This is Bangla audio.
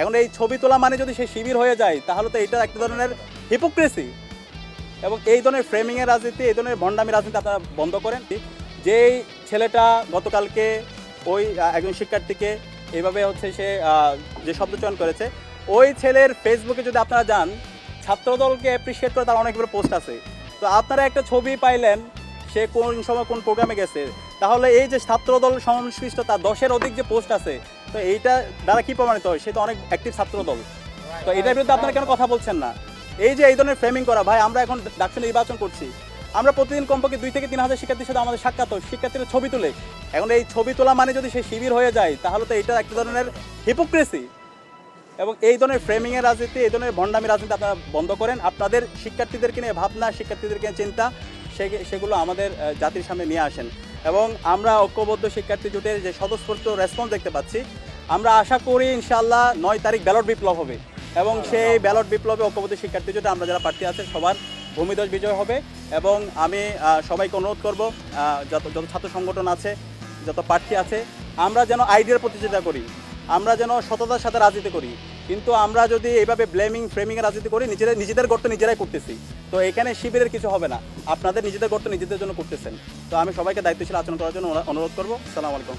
এখন এই ছবি তোলা মানে যদি সে শিবির হয়ে যায়, তাহলে তো এটা একটা ধরনের হিপোক্রেসি এবং এই ধরনের ফ্রেমিংয়ের রাজনীতি, এই ধরনের ভণ্ডামি রাজনীতি আপনারা বন্ধ করেন। যেই ছেলেটা গতকালকে ওই একজন শিক্ষার্থীকে এইভাবে হচ্ছে সে যে শব্দ চয়ন করেছে, ওই ছেলের ফেসবুকে যদি আপনারা যান, ছাত্রদলকে অ্যাপ্রিসিয়েট করে তার অনেকগুলো পোস্ট আছে। তো আপনারা একটা ছবি পাইলেন, সে কোন সময় কোন প্রোগ্রামে গেছে, তাহলে এই যে ছাত্রদল সংশ্লিষ্ট তার দশের অধিক যে পোস্ট আছে তো এইটা দ্বারা কি প্রমাণিত হয়? সে তো অনেক অ্যাক্টিভ ছাত্রদল। তো এটার বিরুদ্ধে আপনারা কেন কথা বলছেন না? এই যে এই ধরনের ফ্রেমিং করা, ভাই, আমরা এখন ডাকসু নির্বাচন করছি। আমরা প্রতিদিন কমপক্ষে দুই থেকে তিন হাজার শিক্ষার্থীর সাথে আমাদের সাক্ষাৎ হয়। শিক্ষার্থীরা ছবি তুলে। এখন এই ছবি তোলা মানে যদি সে শিবির হয়ে যায়, তাহলে তো এটা একটা ধরনের হিপোক্রেসি এবং এই ধরনের ফ্রেমিংয়ের রাজনীতি, এই ধরনের ভণ্ডামি রাজনীতি আপনারা বন্ধ করেন। আপনাদের শিক্ষার্থীদেরকে নিয়ে ভাবনা, শিক্ষার্থীদেরকে চিন্তা সেগুলো আমাদের জাতির সামনে নিয়ে আসেন। এবং আমরা ঐক্যবদ্ধ শিক্ষার্থী জোটের যে স্বতঃস্ফূর্ত রেসপন্স দেখতে পাচ্ছি, আমরা আশা করি ইনশাল্লাহ নয় তারিখ ব্যালট বিপ্লব হবে এবং সেই ব্যালট বিপ্লবে ঐক্যবদ্ধ শিক্ষার্থী জোটে আমরা যারা প্রার্থী আছে, সবার ভূমিদশ বিজয় হবে এবং আমি সবাইকে অনুরোধ করব যত যত ছাত্র সংগঠন আছে, যত প্রার্থী আছে, আমরা যেন আইডিয়ার প্রতিযোগিতা করি, আমরা যেন সততার সাথে রাজনীতি করি। কিন্তু আমরা যদি এইভাবে ব্লেমিং ফ্রেমিং রাজনীতি করি নিজেরা নিজেদের গর্ত নিজেরাই করতেছি। তো এখানে শিবিরের কিছু হবে না। আপনাদের নিজেদের গর্ত নিজেদের জন্য করতেছেন। তো আমি সবাইকে দায়িত্বশীল আচরণ করার জন্য অনুরোধ করব। সালাম আলাইকুম